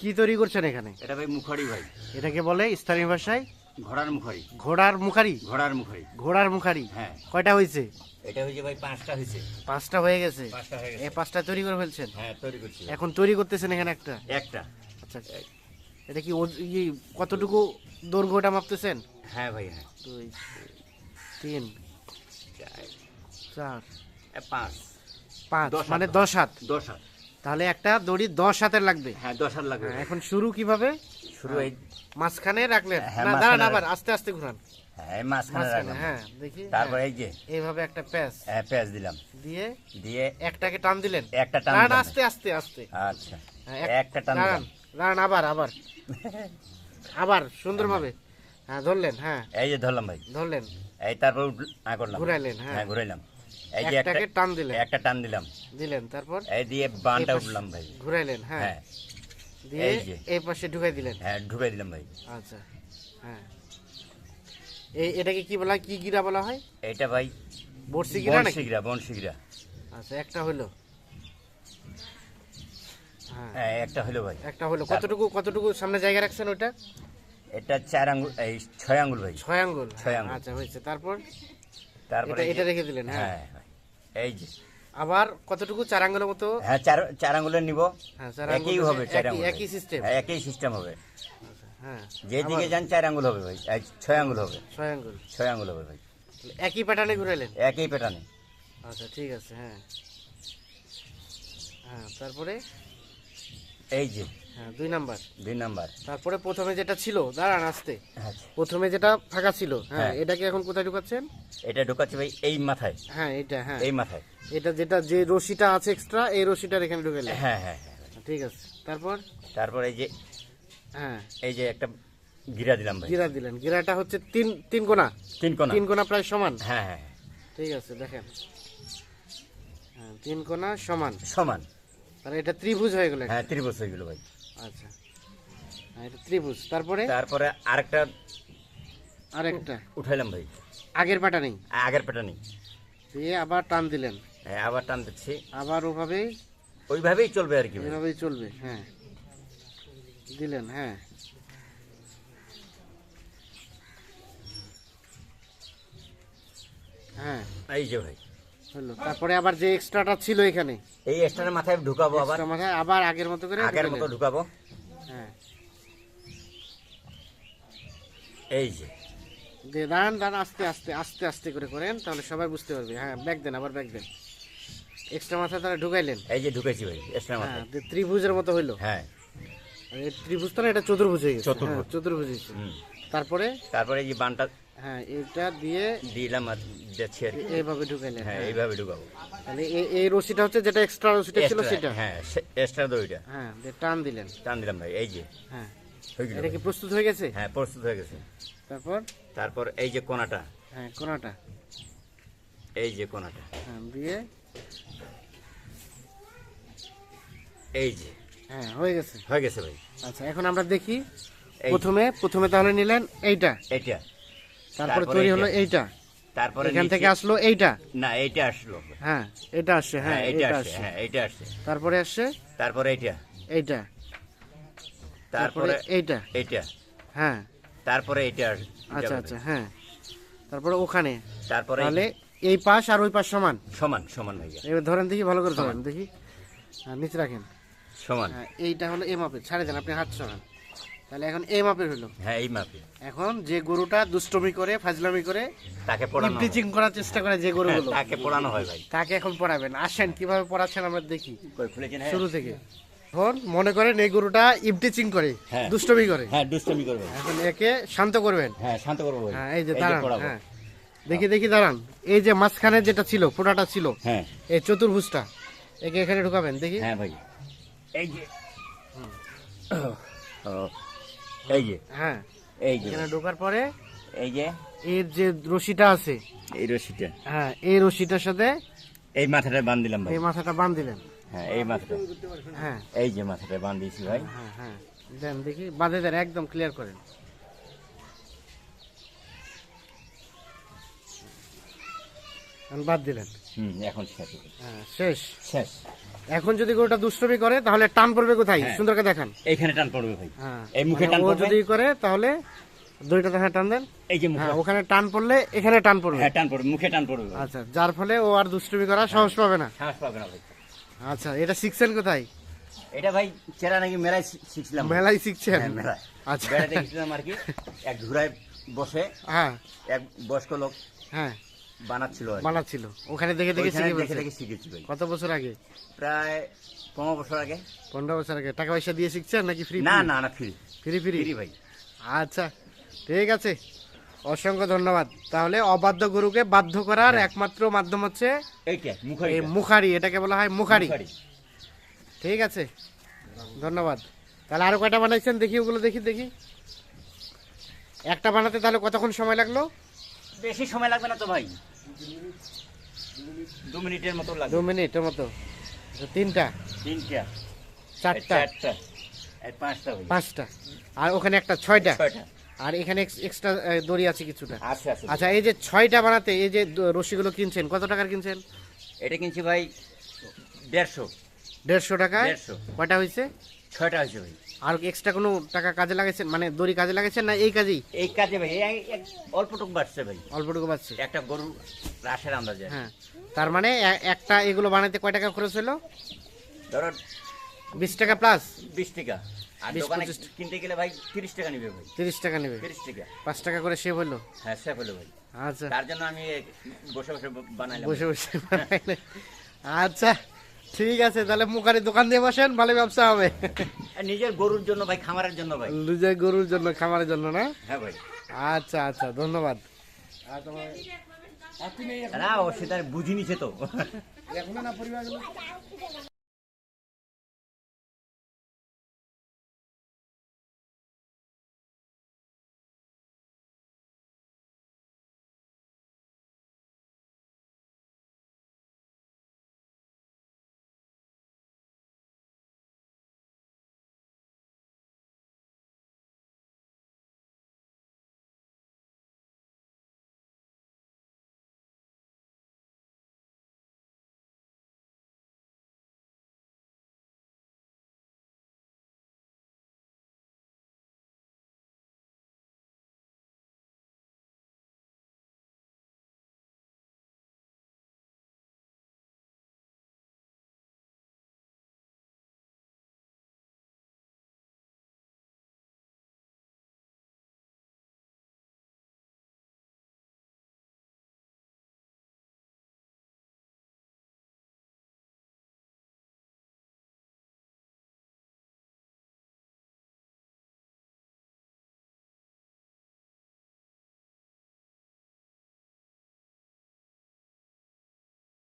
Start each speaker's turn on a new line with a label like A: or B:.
A: কি তৈরি করছেন এখানে?
B: এটা ভাই মুখারি ভাই।
A: এটাকে বলে স্থানীয় ভাষায়
B: ঘোড়ার মুখারি।
A: ঘোড়ার মুখারি?
B: ঘোড়ার মুখারি।
A: ঘোড়ার মুখারি।
B: হ্যাঁ।
A: কয়টা হয়েছে?
B: এটা হয়েছে ভাই পাঁচটা হয়েছে।
A: পাঁচটা হয়ে গেছে?
B: পাঁচটা হয়ে
A: এই পাঁচটা তৈরি করে ফেলছেন?
B: হ্যাঁ তৈরি করছি।
A: এখন তৈরি করতেছেন এখানে একটা?
B: একটা।
A: আচ্ছা এটা কি কতটুকু দৈর্ঘ্যটা মাপতেছেন?
B: হ্যাঁ ভাই হ্যাঁ।
A: দুই তিন
B: চার, পাঁচ।
A: পাঁচ মানে দশ হাত।
B: দশ হাত।
A: তাহলে একটা দড়ি দশ হাতের লাগবে।
B: হ্যাঁ দশ হাত লাগবে।
A: হ্যাঁ, এখন শুরু কীভাবে?
B: শুরু এই
A: মাঝখানে রাখলেন।
B: হ্যাঁ,
A: না দাঁড়ান আবার আস্তে আস্তে ঘুরান।
B: হ্যাঁ মাঝখানে রাখলাম।
A: হ্যাঁ দেখি
B: তারপর
A: হ্যাঁ,
B: এই যে
A: এইভাবে একটা প্যাচ।
B: হ্যাঁ পেঁয়াজ দিলাম।
A: দিয়ে
B: দিয়ে
A: একটাকে টান দিলেন।
B: একটা টান দিলাম।
A: আস্তে আস্তে আস্তে।
B: আচ্ছা।
A: হ্যাঁ,
B: একটা টান দিলাম।
A: দাঁড়ান আবার আবার। আবার সুন্দরভাবে। হ্যাঁ ধরলেন হ্যাঁ।
B: এই যে ধরলাম ভাই।
A: ধরলেন।
B: এই তারপর করলাম।
A: ঘুরাইলেন, হ্যাঁ।
B: হ্যাঁ ঘুরাইলাম। এই যে
A: একটাকে টান দিলেন।
B: একটা টান দিলাম।
A: দিলেন তারপর?
B: এই দিয়ে বানটা উঠলাম ভাই।
A: ঘুরাইলেন হ্যাঁ?
B: হ্যাঁ।
A: দিয়ে
B: এই
A: পাশে ঢুকাই দিলেন?
B: হ্যাঁ ঢুকাই দিলাম ভাই।
A: আচ্ছা হ্যাঁ। এই এটাকে কি বলা? কি গিরা বলা হয়?
B: এইটা ভাই
A: বর্ষি গিরা নাকি?
B: বনশিগিরা বনশিগিরা
A: আচ্ছা একটা হলো। হ্যাঁ।
B: হ্যাঁ একটা হলো ভাই।
A: একটা হলো। কতটুকু কতটুকু সামনে জায়গা রাখছেন ওইটা?
B: এটা চার আঙ্গুল এই ছয় আঙ্গুল ভাই।
A: ছয় আঙ্গুল।
B: ছয় আঙ্গুল।
A: আচ্ছা হয়েছে। তারপর?
B: তারপরে
A: এটা এটা রেখে দিলেন হ্যাঁ।
B: এই যে।
A: আবার কতটুকু? চার আঙ্গুলের মতো?
B: হ্যাঁ চার চার আঙ্গুলের নিব।
A: হ্যাঁ
B: একই হবে চার আঙ্গুল
A: একই সিস্টেম
B: হ্যাঁ একই সিস্টেম হবে।
A: হ্যাঁ।
B: যেদিকে যান চার আঙ্গুল হবে ভাই। ছয় আঙ্গুল হবে।
A: ছয় আঙ্গুল
B: ছয় আঙ্গুল হবে ভাই।
A: একই প্যাটার্নে ঘুরাইলেন
B: একই প্যাটার্নে
A: আচ্ছা ঠিক আছে হ্যাঁ। হ্যাঁ তারপরে?
B: এই যে।
A: হ্যাঁ দুই নাম্বার।
B: দুই নাম্বার।
A: তারপরে প্রথমে যেটা ছিল দাঁড়ান আসতে।
B: আচ্ছা।
A: প্রথমে যেটা ফাঁকা ছিল হ্যাঁ
B: হ্যাঁ।
A: এটাকে এখন কোথায় ঢুকাচ্ছেন?
B: এটা ঢুকাচ্ছি ভাই এই মাথায়।
A: হ্যাঁ এটা হ্যাঁ।
B: এই মাথায়।
A: এটা যেটা যে রশিটা আছে এক্সট্রা এই রশিটার এখানে ঢুকাইলেন
B: হ্যাঁ হ্যাঁ হ্যাঁ।
A: ঠিক আছে। তারপর?
B: তারপর এই যে
A: হ্যাঁ।
B: এই যে একটা গিরা দিলাম ভাই।
A: গিরা দিলেন। গিরাটা হচ্ছে তিন তিন কোনা
B: তিন কোনা
A: তিন কোনা প্রায় সমান?
B: হ্যাঁ হ্যাঁ
A: ঠিক আছে দেখেন। হ্যাঁ তিন কোনা সমান।
B: সমান।
A: তাহলে এটা ত্রিভুজ হয়ে গেল
B: হ্যাঁ ত্রিভুজ হয়ে গেল ভাই।
A: আচ্ছা। এটা ত্রিভুজ। তারপরে?
B: তারপরে আরেকটা
A: আরেকটা।
B: উঠাইলাম ভাই।
A: আগের পাটা নেই?
B: আগের প্যাটার্নে
A: দিয়ে আবার টান দিলেন।
B: হ্যাঁ আবার টান দিচ্ছি।
A: আবার ওভাবেই?
B: ওইভাবেই চলবে আর কি ভাই।
A: এভাবেই চলবে হ্যাঁ। দিলেন হ্যাঁ। হ্যাঁ।
B: এই যে ভাই।
A: হলো। তারপরে আবার যে এক্সট্রাটা ছিল এখানে।
B: এই এক্সট্রা মাথায় ঢুকাবো আবার।
A: মাথায় আবার আগের মতো করে
B: আগের মতো ঢুকাবো।
A: হ্যাঁ।
B: এই যে।
A: দাঁড়ান দাঁড়ান আস্তে আস্তে আস্তে আস্তে করে করেন তাহলে সবাই বুঝতে পারবে। হ্যাঁ ব্যাগ দেন আবার ব্যাগ দেন। এক্সট্রা মাথা তারা ঢুকাইলেন।
B: এই যে ঢুকেছি ভাই এক্সট্রা
A: হ্যাঁ
B: মাথায়।
A: ত্রিভুজের মতো হইল।
B: হ্যাঁ।
A: আর ত্রিভুজ তো না এটা চতুর্ভুজ হয়ে গেছে।
B: চতুর্ভুজ।
A: হ্যাঁ, চতুর্ভুজ। হয়েছে। তারপরে?
B: তারপরে এই যে বানটা
A: হ্যাঁ এটা দিয়ে
B: দিলাম আর যাচ্ছি আর কি।
A: এ- এইভাবে ঢুকাইলেন
B: হ্যাঁ
A: হ্যাঁ।
B: এইভাবে ঢুকাবো।
A: তাহলে এই- এই রশিটা হচ্ছে যেটা এক্সট্রা রশিটা ছিল
B: Extra,
A: সেটা?
B: হ্যাঁ এক্সট্রা দইটা
A: হ্যাঁ দিয়ে টান দিলেন।
B: টান দিলাম ভাই এই যে।
A: হ্যাঁ।
B: হয়ে গেল
A: এটা কি প্রস্তুত হয়ে গেছে?
B: হ্যাঁ প্রস্তুত হয়ে গেছে।
A: তারপর?
B: তারপর এই যে কোনাটা।
A: হ্যাঁ কোনাটা।
B: এই যে কোনাটা।
A: হ্যাঁ দিয়ে?
B: এই যে।
A: হ্যাঁ হয়ে গেছে।
B: হয়ে গেছে ভাই।
A: আচ্ছা এখন আমরা দেখি প্রথমে প্রথমে তাহলে নিলেন এইটা।
B: এইটা।
A: তারপরে তৈরি হলো এইটা।
B: তারপরে
A: এখান থেকে আসলো এইটা।
B: না এইটা আসলো।
A: হ্যাঁ এটা আসছে হ্যাঁ
B: হ্যাঁ
A: এটা
B: আসছে হ্যাঁ এইটা আসছে।
A: তারপরে আসছে
B: তারপরে এইটা।
A: এইটা। তারপরে এইটা।
B: এইটা।
A: হ্যাঁ।
B: তারপরে এইটা
A: আচ্ছা আচ্ছা হ্যাঁ। তারপরে ওখানে।
B: তারপরে
A: তাহলে এই পাশ আর ওই পাশ সমান?
B: সমান সমান ভাইয়া
A: এবার ধরেন দেখি ভালো করে ধরেন দেখি। হ্যাঁ নিচে রাখেন।
B: সমান।
A: হ্যাঁ এইটা হলো এ মাপের। ছাড়ে দেন আপনি হাত সরান। তাহলে এখন মাপের হলো।
B: হ্যাঁ এই
A: এখন যে গরুটা দুষ্টমি করে ফাজলামি করে
B: তাকে পড়ানো।
A: ইপটিচিং করার চেষ্টা করে যে গরুগুলো।
B: তাকে পড়ানো হয় ভাই।
A: তাকে এখন পড়াবেন। আসেন কীভাবে পড়াচ্ছেন আমরা দেখি? শুরু থেকে। এখন মনে করেন এই গরুটা ইপটিচিং করে
B: হ্যাঁ।
A: দুষ্টমি করে।
B: হ্যাঁ দুষ্টমি করবে।
A: এখন একে শান্ত করবেন।
B: হ্যাঁ শান্ত করব
A: হ্যাঁ এই যে দাঁড়ান হ্যাঁ। দেখি দেখি দাঁড়ান। এই যে মাঝখানে যেটা ছিল ফোটাটা ছিল
B: হ্যাঁ।
A: এই চতুর্ভুজটা একে এখানে ঢুকাবেন দেখি।
B: হ্যাঁ ভাই। এই যে। এই যে।
A: হ্যাঁ।
B: এই যে।
A: এখানে ঢোকার পরে
B: এই যে।
A: এর যে রশিটা আছে
B: এই রশিটা।
A: হ্যাঁ এই রশিটার সাথে
B: এই মাথাটা বান দিলাম ভাই।
A: এই মাথাটা বাঁধ দিলেন।
B: হ্যাঁ এই মাথাটা।
A: হ্যাঁ।
B: এই যে মাথাটা বান দিয়েছি ভাই।
A: হ্যাঁ হ্যাঁ। দেন দেখি বাঁধে দেন একদম ক্লিয়ার করেন। বাদ দিলেন।
B: হুম এখন শেষ।
A: হ্যাঁ শেষ।
B: শেষ।
A: এখন যদি গরুটা দুষ্টমি করে তাহলে টান পড়বে কোথায়?
B: হ্যাঁ।
A: সুন্দরকে দেখান।
B: এইখানে টান পড়বে ভাই।
A: হ্যাঁ।
B: এই মুখে
A: মানে
B: টান পড়বে?
A: যদি করে তাহলে দুইটা দেখা টান দেন।
B: এই যে মুখে
A: ওখানে টান পড়লে এখানে টান পড়বে।
B: হ্যাঁ টান পড়বে মুখে টান পড়বে
A: আচ্ছা যার ফলে ও আর দুষ্টমি করা সাহস পাবে না।
B: সাহস পাবে না ভাই।
A: আচ্ছা এটা শিখছেন কোথায়?
B: এটা ভাই চেরা নাকি মেলায় শি- শিখছিলাম।
A: মেলায় শিখছেন?
B: মেলায়।
A: আচ্ছা।
B: বেড়াতে গেছিলাম আর কি এক ঘুরায় বসে
A: হ্যাঁ।
B: এক বয়স্ক লোক।
A: হ্যাঁ।
B: বানাচ্ছিল
A: বানাচ্ছিল। ওখানে দেখে দেখে
B: দেখে দেখে শিখেছি ভাই।
A: কত বছর আগে?
B: প্রায় পনেরো বছর আগে।
A: পনেরো বছর আগে। টাকা পয়সা দিয়ে শিখছেন নাকি ফ্রি
B: না না না ফ্রি
A: ফ্রি ফ্রি
B: ফ্রি ভাই।
A: আচ্ছা ঠিক আছে। অসংখ্য ধন্যবাদ। তাহলে অবাধ্য গরুকে বাধ্য করার একমাত্র মাধ্যম হচ্ছে
B: মুখারি
A: এটাকে বলা হয় মুখারি। ঠিক আছে। ধন্যবাদ। তাহলে আরও কয়টা বানাইছেন? দেখি ওগুলো দেখি দেখি। একটা বানাতে তাহলে কতক্ষণ সময় লাগল?
B: বেশি সময় লাগবে না তো ভাই? দু মিনিটের মতো লাগবে।
A: দু মিনিটের মতো। তিনটা?
B: তিনটা।
A: চারটা?
B: পাঁচটা ভাই।
A: পাঁচটা। আর ওখানে একটা ছয়টা?
B: ছয়টা।
A: আর এখানে এক্সট্রা দড়ি আছে কিছুটা?
B: আছে
A: আচ্ছা এই যে ছয়টা বানাতে এই যে রশিগুলো কিনছেন কত টাকার কিনছেন?
B: এটা কিনছি ভাই দেড়শো।
A: দেড়শো
B: দেড়শো।
A: কয়টা হয়েছে?
B: ছয়টা হয়েছে ভাই।
A: আর এক্সট্রা কোনো টাকা কাজে লাগাইছেন মানে দড়ি কাজে লাগাইছেন না এই কাজেই?
B: এই কাজে ভাই এই এক- অল্পটুকু বাড়ছে ভাই।
A: অল্পটুকু পাচ্ছে
B: একটা গরু রাসের আন্দাজে।
A: হ্যাঁ। তার মানে এ- একটা এগুলো বানাইতে কয় টাকা খরচ হলো
B: ধরো
A: বিশ টাকা প্লাস
B: বিশ টাকা। আর
A: 20,
B: দোকানে
A: 25
B: কিনতে গেলে ভাই তিরিশ টাকা নিবে ভাই।
A: তিরিশ টাকা নেবে?
B: তিরিশ টাকা।
A: পাঁচ টাকা করে সেভ হলো
B: হ্যাঁ সে হলো ভাই।
A: আচ্ছা।
B: তার জন্য আমি বসে বসে বানাইলাম।
A: বসে বসে বানাইলে। আচ্ছা। ঠিক আছে তাহলে মুখারি দোকান দিয়ে বসেন ভালো ব্যবসা হবে।
B: নিজের গরুর জন্য ভাই খামারের জন্য ভাই।
A: নিজের গরুর জন্য খামারের জন্য না?
B: হ্যাঁ ভাই।
A: আচ্ছা আচ্ছা ধন্যবাদ।
B: না ও সেটা বুঝিনিছে তো।
A: এখন না পরিবার